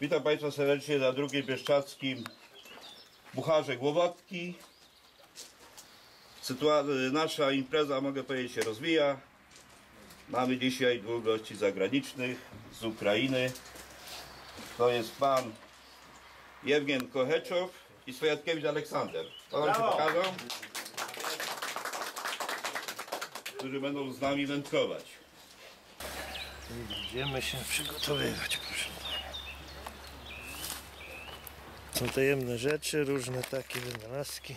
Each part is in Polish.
Witam Państwa serdecznie na drugim Bieszczackim Bucharze Głowotki. Sytua- nasza impreza, mogę powiedzieć, się rozwija. Mamy dzisiaj dwóch gości zagranicznych z Ukrainy. To jest pan Jewgen Kocheczow i Swojatkiewicz Aleksander. To nam się pokażą. Którzy będą z nami wędkować. Będziemy się przygotowywać, proszę pana. Są tajemne rzeczy, różne takie wynalazki.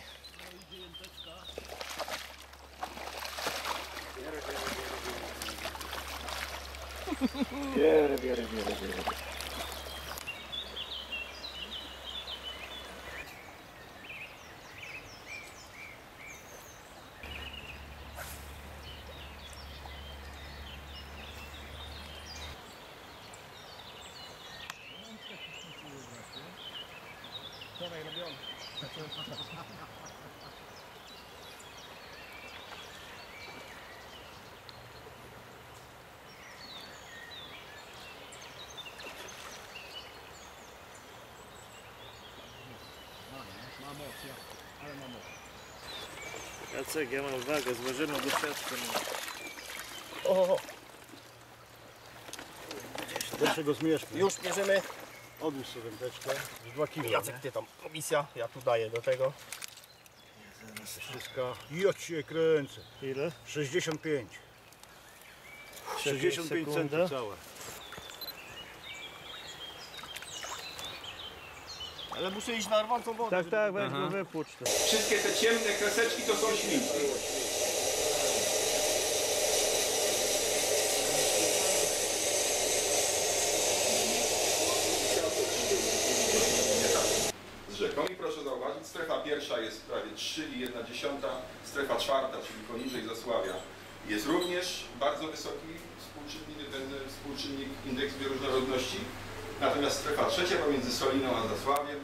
Jacek, ja mam wagę, zważymy go przed Pierwszego zmierzchu. Już bierzemy. Odłóż sobie wędeczkę. Z 2 kg. Jacek, ty tam komisja, ja tu daję do tego. Wszystko. Ja cię kręcę. Ile? 65. 65 65 sekunda. centów całe. Ale muszę iść na rwącą wodę. Tak, tak, weź go wypłucz to. Wszystkie te ciemne kreseczki to są ślinki. Z rzeką i proszę zauważyć, strefa pierwsza jest prawie 3,1, strefa czwarta, czyli poniżej Zasławia, jest również bardzo wysoki współczynnik, ten współczynnik indeks bioróżnorodności. Natomiast strefa trzecia pomiędzy Soliną a Zasławiem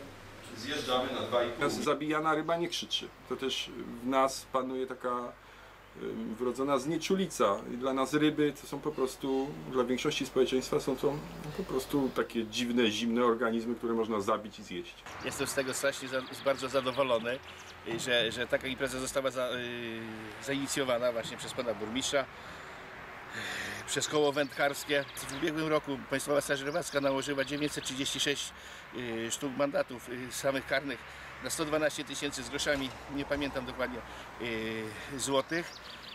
zjeżdżamy na 2,5. Zabijana ryba nie krzyczy. To też w nas panuje taka wrodzona znieczulica. I dla nas ryby to są po prostu, dla większości społeczeństwa są to po prostu takie dziwne, zimne organizmy, które można zabić i zjeść. Jestem z tego strasznie za, bardzo zadowolony, y, że, że taka impreza została za, y, zainicjowana właśnie przez pana burmistrza, y, przez koło wędkarskie. W ubiegłym roku Państwowa Straż Rybacka nałożyła 936 y, sztuk mandatów y, samych karnych na 112 tysięcy z groszami, nie pamiętam dokładnie, y, złotych.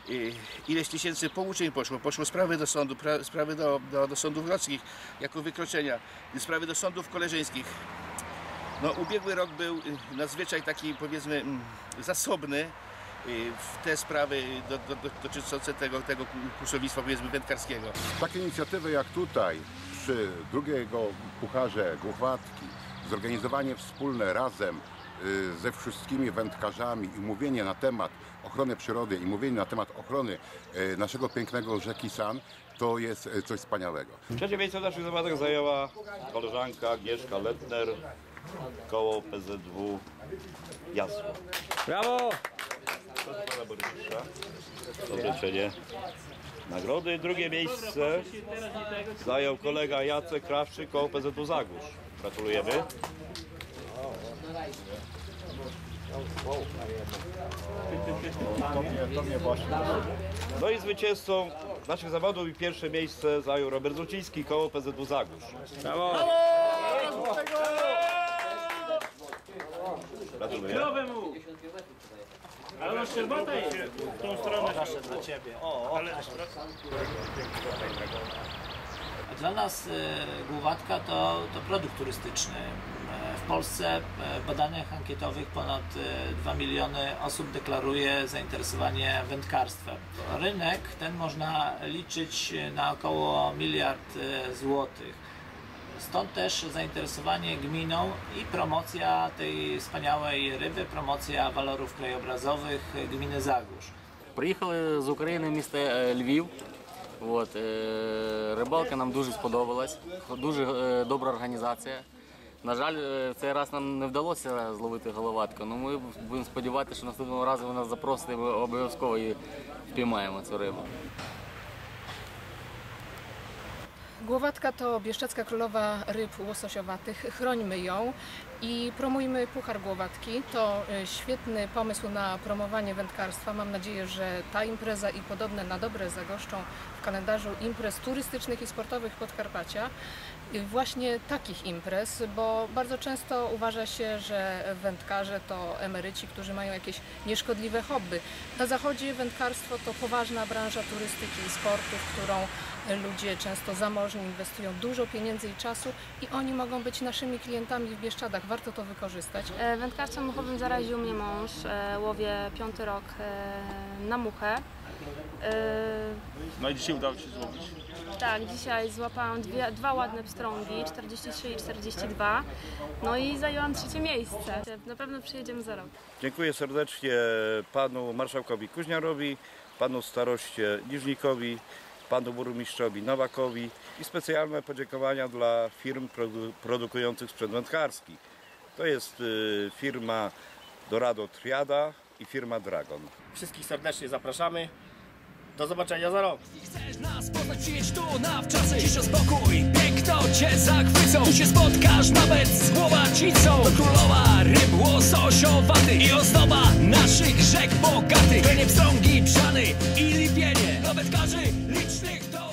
Y, Ileś tysięcy pouczeń poszło, poszło sprawy do sądu, pra, sprawy do, do, do sądów wrockich jako wykroczenia, sprawy do sądów koleżeńskich. No, ubiegły rok był y, nadzwyczaj taki, powiedzmy, mm, zasobny y, w te sprawy do, do, do, dotyczące tego, tego kuszownictwa, powiedzmy, wędkarskiego. Takie inicjatywy jak tutaj, przy drugiego pucharze Głuchwatki, zorganizowanie wspólne razem ze wszystkimi wędkarzami i mówienie na temat ochrony przyrody i mówienie na temat ochrony y, naszego pięknego rzeki San, to jest y, coś wspaniałego. Trzecie miejsce w naszych zawodach zajęła koleżanka Agnieszka Letner, koło PZW Jasło. Brawo! Proszę pana burmistrza o wręczenie nagrody. Drugie miejsce zajął kolega Jacek Krawczyk, koło PZW Zagórz. Gratulujemy. No i zwycięzcą naszych zawodów i pierwsze miejsce zajął Robert Zuciński, koło PZW Zagórz. Gratuluję. Dla nas e, Głowatka to, to produkt turystyczny. E, W Polsce e, w badaniach ankietowych ponad e, 2 miliony osób deklaruje zainteresowanie wędkarstwem. Rynek ten można liczyć na około miliard e, złotych. Stąd też zainteresowanie gminą i promocja tej wspaniałej ryby, promocja walorów krajobrazowych e, gminy Zagórz. Приїхали з України, місто е, Львів. От, е, рибалка нам дуже сподобалась, дуже е, добра організація. На жаль, е, цей раз нам не вдалося зловити головатку, але ми будемо сподіватися, що наступного разу ви нас запросите, і ми обов'язково її впіймаємо цю рибу. Głowatka to bieszczacka królowa ryb łososiowatych. Chrońmy ją i promujmy Puchar Głowatki. To e, świetny pomysł na promowanie wędkarstwa. Mam nadzieję, że ta impreza i podobne na dobre zagoszczą w kalendarzu imprez turystycznych i sportowych Podkarpacia. Właśnie takich imprez, bo bardzo często uważa się, że wędkarze to emeryci, którzy mają jakieś nieszkodliwe hobby. Na zachodzie wędkarstwo to poważna branża turystyki i sportu, w którą ludzie często zamożni inwestują dużo pieniędzy i czasu i oni mogą być naszymi klientami w Bieszczadach. Warto to wykorzystać. E, Wędkarstwem muchowym zaraził mnie mąż. E, Łowię piąty rok e, na muchę. No i dzisiaj udało Ci się złowić. Tak, dzisiaj złapałam dwie, dwa ładne pstrągi, 43 i 42. No i zajęłam trzecie miejsce. Na pewno przyjedziemy za rok. Dziękuję serdecznie panu marszałkowi Kuźniarowi, panu staroście Niżnikowi, panu burmistrzowi Nowakowi i specjalne podziękowania dla firm produ- produkujących sprzęt wędkarski. To jest y, firma Dorado Triada i firma Dragon. Wszystkich serdecznie zapraszamy. Do zobaczenia za rok. Chcesz nas poznać, przyjedź tu na wczasy. Cisza, spokój, piękno cię zachwycą? Tu się spotkasz nawet z głowacicą To królowa ryb łososiowaty I ozdoba naszych rzek bogatych. Krenie pstrągi, pszany i lipienie. Nawet karzy licznych to